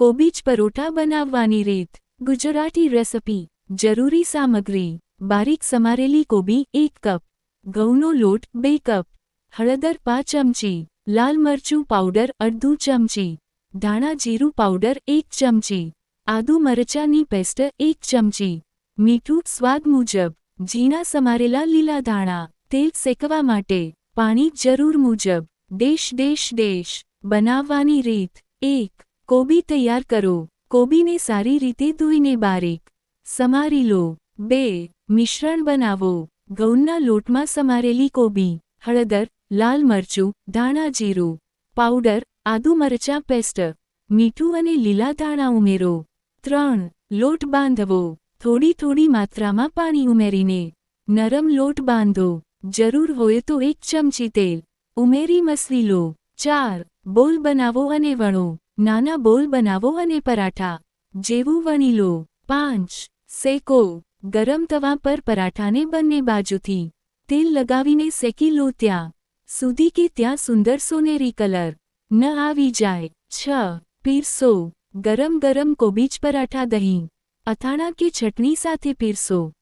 કોબીજ પરોઠા બનાવવાની રીત. ગુજરાતી રેસિપી. જરૂરી સામગ્રી. બારીક સમારેલી કોબી, એક કપ. ઘઉંનો લોટ, બે કપ. હળદર, પાંચ ચમચી. લાલ મરચું પાવડર, અડધું ચમચી. ધાણા જીરું પાવડર, એક ચમચી. આદુ મરચાંની પેસ્ટ, એક ચમચી. મીઠું, સ્વાદ મુજબ. ઝીણા સમારેલા લીલા ધાણા. તેલ શેકવા માટે પાણી જરૂર મુજબ. દેશ દેશ દેશ. બનાવવાની રીત. એક કોબી તૈયાર કરો. કોબીને સારી રીતે ધોઈને બારીક સમારી લો. બે, મિશ્રણ બનાવો. ઘઉંના લોટમાં સમારેલી કોબી, હળદર, લાલ મરચું, ધાણા જીરું, પાવડર, આદુ મરચાં પેસ્ટ, મીઠું અને લીલા ધાણા ઉમેરો. ત્રણ, લોટ બાંધવો. થોડી થોડી માત્રામાં પાણી ઉમેરીને નરમ લોટ બાંધો. જરૂર હોય તો એક ચમચી તેલ ઉમેરી મસલી લો. ચાર, બોલ બનાવો અને વણો. નાના બોલ બનાવો અને પરાઠા. જેવું વણી લો પાંચ, શેકો. ગરમ તવા પર પરાઠાને બંને બાજુથી તેલ લગાવીને શેકી લો ત્યાં સુધી કે ત્યાં સુંદર સોનેરી કલર ન આવી જાય. છ, પીરસો. ગરમ ગરમ કોબીજ પરાઠા દહીં, અથાણા કે ચટણી સાથે પીરસો.